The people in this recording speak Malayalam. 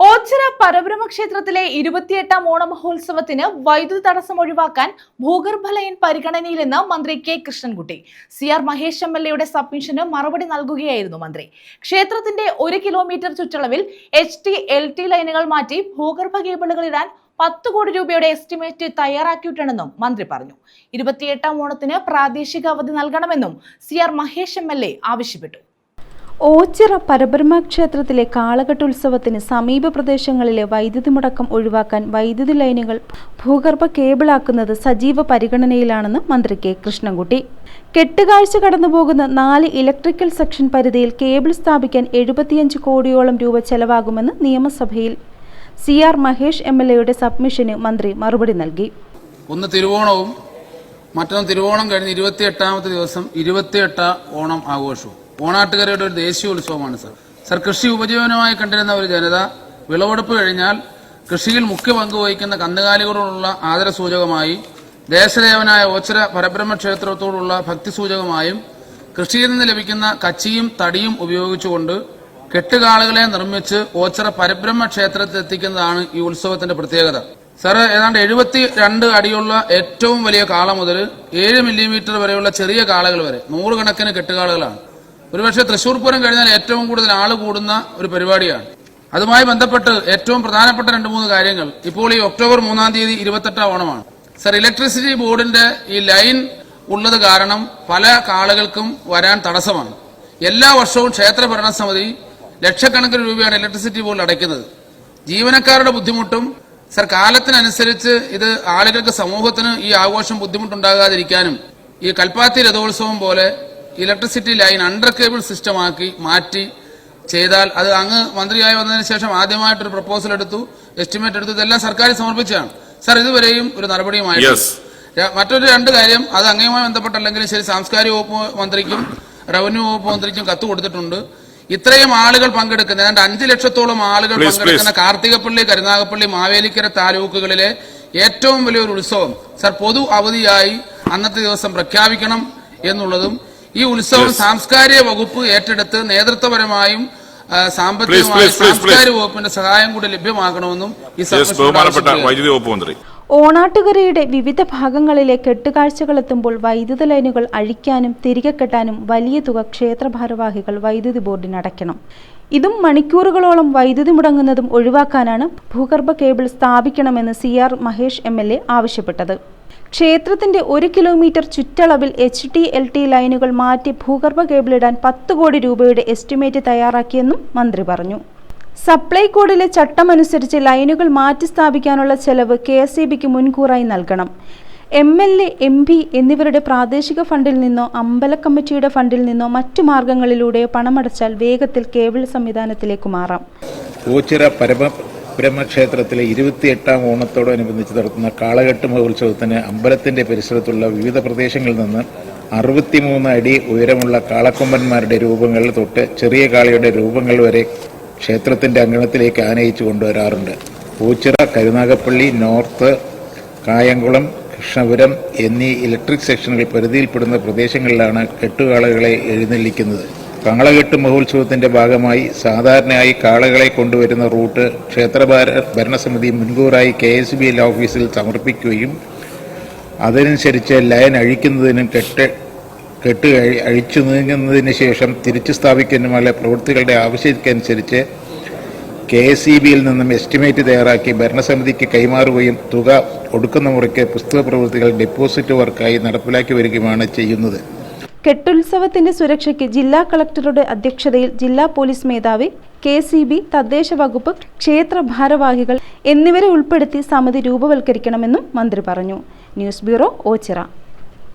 ഓച്ചിറ പരബ്രഹ്മ ക്ഷേത്രത്തിലെ ഇരുപത്തിയെട്ടാം ഓണമഹോത്സവത്തിന് വൈദ്യുതി തടസ്സം ഒഴിവാക്കാൻ ഭൂഗർഭ ലൈൻ പരിഗണനയിലെന്ന് മന്ത്രി K Krishnankutty. C R Mahesh M L എയുടെ സബ്മിഷന് മറുപടി നൽകുകയായിരുന്നു മന്ത്രി. ക്ഷേത്രത്തിന്റെ ഒരു കിലോമീറ്റർ ചുറ്റളവിൽ എച്ച് ടി എൽ ടി ലൈനുകൾ മാറ്റി ഭൂഗർഭ കേബിളുകൾ ഇടാൻ പത്ത് കോടി രൂപയുടെ എസ്റ്റിമേറ്റ് തയ്യാറാക്കിയിട്ടുണ്ടെന്നും മന്ത്രി പറഞ്ഞു. ഇരുപത്തിയെട്ടാം ഓണത്തിന് പ്രാദേശിക അവധി നൽകണമെന്നും C R Mahesh M L A ആവശ്യപ്പെട്ടു. ഓച്ചിറ പരബ്രഹ്മ ക്ഷേത്രത്തിലെ കാളകെട്ട് ഉത്സവത്തിന് സമീപ പ്രദേശങ്ങളിലെ വൈദ്യുതി മുടക്കം ഒഴിവാക്കാൻ വൈദ്യുതി ലൈനുകൾ ഭൂഗർഭ കേബിളാക്കുന്നത് സജീവ പരിഗണനയിലാണെന്ന് മന്ത്രി കെ കൃഷ്ണൻകുട്ടി. കെട്ടുകാഴ്ച കടന്നുപോകുന്ന നാല് ഇലക്ട്രിക്കൽ സെക്ഷൻ പരിധിയിൽ കേബിൾ സ്ഥാപിക്കാൻ എഴുപത്തിയഞ്ച് കോടിയോളം രൂപ ചെലവാകുമെന്ന് നിയമസഭയിൽ C R Mahesh M L എയുടെ സബ്മിഷന് മന്ത്രി മറുപടി നൽകി. ഒന്ന് തിരുവോണവും മറ്റൊന്ന് തിരുവോണം കഴിഞ്ഞ് ഇരുപത്തിയെട്ടാമത്തെ ദിവസം ഇരുപത്തിയെട്ട ഓണം ആഘോഷവും. ഓണാട്ടുകരയുടെ ഒരു ദേശീയ ഉത്സവമാണ് സർ. സർ കൃഷി ഉപജീവനമായി കണ്ടിരുന്ന ഒരു ജനത വിളവെടുപ്പ് കഴിഞ്ഞാൽ കൃഷിയിൽ മുഖ്യ പങ്ക് വഹിക്കുന്ന കന്നുകാലികളോടുള്ള ആദര സൂചകമായി ദേശദേവനായ ഓച്ചര പരബ്രഹ്മ ക്ഷേത്രത്തോടുള്ള ഭക്തി സൂചകമായും കൃഷിയിൽ നിന്ന് ലഭിക്കുന്ന കച്ചിയും തടിയും ഉപയോഗിച്ചുകൊണ്ട് കെട്ടുകാളുകളെ നിർമ്മിച്ച് ഓച്ചറ പരബ്രഹ്മ ക്ഷേത്രത്തിൽ എത്തിക്കുന്നതാണ് ഈ ഉത്സവത്തിന്റെ പ്രത്യേകത. സർ ഏതാണ്ട് എഴുപത്തി രണ്ട് അടിയുള്ള ഏറ്റവും വലിയ കാള മുതൽ ഏഴ് മില്ലിമീറ്റർ വരെയുള്ള ചെറിയ കാളകൾ വരെ നൂറുകണക്കിന് കെട്ടുകാളുകളാണ്. ഒരുപക്ഷെ തൃശൂർ പൂരം കഴിഞ്ഞാൽ ഏറ്റവും കൂടുതൽ ആൾ കൂടുന്ന ഒരു പരിപാടിയാണ്. അതുമായി ബന്ധപ്പെട്ട് ഏറ്റവും പ്രധാനപ്പെട്ട രണ്ട് മൂന്ന് കാര്യങ്ങൾ. ഇപ്പോൾ ഈ ഒക്ടോബർ മൂന്നാം തീയതി ഇരുപത്തെട്ടാം ഓണമാണ്. സർ ഇലക്ട്രിസിറ്റി ബോർഡിന്റെ ഈ ലൈൻ ഉള്ളത് കാരണം പല കാളുകൾക്കും വരാൻ തടസ്സമാണ്. എല്ലാ വർഷവും ക്ഷേത്ര ഭരണസമിതി ലക്ഷക്കണക്കിന് രൂപയാണ് ഇലക്ട്രിസിറ്റി ബോർഡിൽ അടയ്ക്കുന്നത്. ജീവനക്കാരുടെ ബുദ്ധിമുട്ടും സർ കാലത്തിനനുസരിച്ച് ഇത് ആളുകൾക്ക് സമൂഹത്തിന് ഈ ആഘോഷം ബുദ്ധിമുട്ടുണ്ടാകാതിരിക്കാനും ഈ കൽപ്പാത്തി രഥോത്സവം പോലെ ഇലക്ട്രിസിറ്റി ലൈൻ അണ്ടർ കേബിൾ സിസ്റ്റമാക്കി മാറ്റി ചെയ്താൽ അത് അങ്ങ് മന്ത്രിയായി വന്നതിന് ശേഷം ആദ്യമായിട്ടൊരു പ്രപ്പോസൽ എടുത്തു എസ്റ്റിമേറ്റ് എടുത്തു. ഇതെല്ലാം സർക്കാർ സമർപ്പിച്ചതാണ്. സർ ഇതുവരെയും ഒരു നടപടിയുമായി. മറ്റൊരു രണ്ട് കാര്യം അത് അങ്ങയുമായി ബന്ധപ്പെട്ടല്ലെങ്കിലും ശരി സാംസ്കാരിക വകുപ്പ് മന്ത്രിക്കും റവന്യൂ വകുപ്പ് മന്ത്രിക്കും കത്ത് കൊടുത്തിട്ടുണ്ട്. ഇത്രയും ആളുകൾ പങ്കെടുക്കുന്ന ഏതാണ്ട് അഞ്ച് ലക്ഷത്തോളം ആളുകൾ പങ്കെടുക്കുന്ന കാർത്തികപ്പള്ളി കരുനാഗപ്പള്ളി മാവേലിക്കര താലൂക്കുകളിലെ ഏറ്റവും വലിയൊരു ഉത്സവം. സർ പൊതു അവധിയായി അന്നത്തെ ദിവസം പ്രഖ്യാപിക്കണം എന്നുള്ളതും ഈ ഉത്സവം. സാംസ്കാരിക വകുപ്പ് ഏറ്റെടുത്ത് നേതൃത്വപരമായും സാമ്പത്തികമായും. സാംസ്കാരിക വകുപ്പിന്റെ സഹായം കൂടി ലഭ്യമാക്കണമെന്നും ഈ ബഹുമാനപ്പെട്ട വൈദ്യുതി വകുപ്പ് മന്ത്രി ഓണാട്ടുകരയുടെ വിവിധ ഭാഗങ്ങളിലെ കെട്ടുകാഴ്ചകളെത്തുമ്പോൾ വൈദ്യുത ലൈനുകൾ അഴിക്കാനും തിരികെ കെട്ടാനും വലിയ തുക ക്ഷേത്ര ഭാരവാഹികൾ വൈദ്യുതി ബോർഡിന് അടയ്ക്കണം ഇതും മണിക്കൂറുകളോളം വൈദ്യുതി മുടങ്ങുന്നതും ഒഴിവാക്കാനാണ് ഭൂഗർഭ cable സ്ഥാപിക്കണമെന്ന് C R Mahesh M L A ആവശ്യപ്പെട്ടത് ക്ഷേത്രത്തിന്റെ ഒരു കിലോമീറ്റർ ചുറ്റളവിൽ എച്ച് ടി എൽ ടി ലൈനുകൾ മാറ്റി ഭൂഗർഭ കേബിളിടാൻ പത്ത് കോടി രൂപയുടെ എസ്റ്റിമേറ്റ് തയ്യാറാക്കിയെന്നും മന്ത്രി പറഞ്ഞു. സപ്ലൈ കോഡിലെ ചട്ടമനുസരിച്ച് ലൈനുകൾ മാറ്റി സ്ഥാപിക്കാനുള്ള ചെലവ് കെ എസ് ഇ ബിക്ക് മുൻകൂറായി നൽകണം. M L A M P എന്നിവരുടെ പ്രാദേശിക ഫണ്ടിൽ നിന്നോ അമ്പല കമ്മിറ്റിയുടെ ഫണ്ടിൽ നിന്നോ മറ്റു മാർഗങ്ങളിലൂടെയോ പണമടച്ചാൽ വേഗത്തിൽ കേബിൾ സംവിധാനത്തിലേക്ക് മാറാം. പരമ ബ്രഹ്മക്ഷേത്രത്തിലെ ഇരുപത്തിയെട്ടാം ഓണത്തോടനുബന്ധിച്ച് നടത്തുന്ന കാളകെട്ട് മഹോത്സവത്തിന് അമ്പലത്തിന്റെ പരിസരത്തുള്ള വിവിധ പ്രദേശങ്ങളിൽ നിന്ന് അറുപത്തിമൂന്ന് അടി ഉയരമുള്ള കാളക്കൊമ്പന്മാരുടെ രൂപങ്ങൾ തൊട്ട് ചെറിയ കാളയുടെ രൂപങ്ങൾ വരെ ക്ഷേത്രത്തിന്റെ അങ്കണത്തിലേക്ക് ആനയിച്ചു കൊണ്ടുവരാറുണ്ട്. പൂച്ചിറ കരുനാഗപ്പള്ളി നോർത്ത് കായംകുളം കൃഷ്ണപുരം എന്നീ ഇലക്ട്രിക് സെക്ഷനുകൾ പരിധിയിൽപ്പെടുന്ന പ്രദേശങ്ങളിലാണ് കെട്ടുകാളകളെ എഴുന്നള്ളിക്കുന്നത്. കാളകെട്ട് മഹോത്സവത്തിന്റെ ഭാഗമായി സാധാരണയായി കാളകളെ കൊണ്ടുവരുന്ന റൂട്ട് ക്ഷേത്രഭാര ഭരണസമിതി മുൻകൂറായി കെ എസ് ബി എൽ ഓഫീസിൽ സമർപ്പിക്കുകയും അതനുസരിച്ച് ലൈൻ അഴിക്കുന്നതിനും കെട്ട് കെട്ട് അഴിച്ചു നീങ്ങുന്നതിന് ശേഷം തിരിച്ചു സ്ഥാപിക്കുന്നതിനുമുള്ള പ്രവൃത്തികളുടെ ആവശ്യത്തിനനുസരിച്ച് കെ എസ് ഇ ബിയിൽ നിന്നും എസ്റ്റിമേറ്റ് തയ്യാറാക്കി ഭരണസമിതിക്ക് കൈമാറുകയും തുക ഒടുക്കുന്ന മുറയ്ക്ക് പുസ്തക പ്രവൃത്തികൾ ഡെപ്പോസിറ്റ് വർക്കായി നടപ്പിലാക്കി വരികയുമാണ് ചെയ്യുന്നത്. കെട്ടുത്സവത്തിന്റെ സുരക്ഷയ്ക്ക് ജില്ലാ കളക്ടറുടെ അധ്യക്ഷതയിൽ ജില്ലാ പോലീസ് മേധാവി കെ സി ബി തദ്ദേശ വകുപ്പ് ക്ഷേത്ര ഭാരവാഹികൾ എന്നിവരെ ഉൾപ്പെടുത്തി സമിതി രൂപവൽക്കരിക്കണമെന്നും മന്ത്രി പറഞ്ഞു. News bureau Ochira.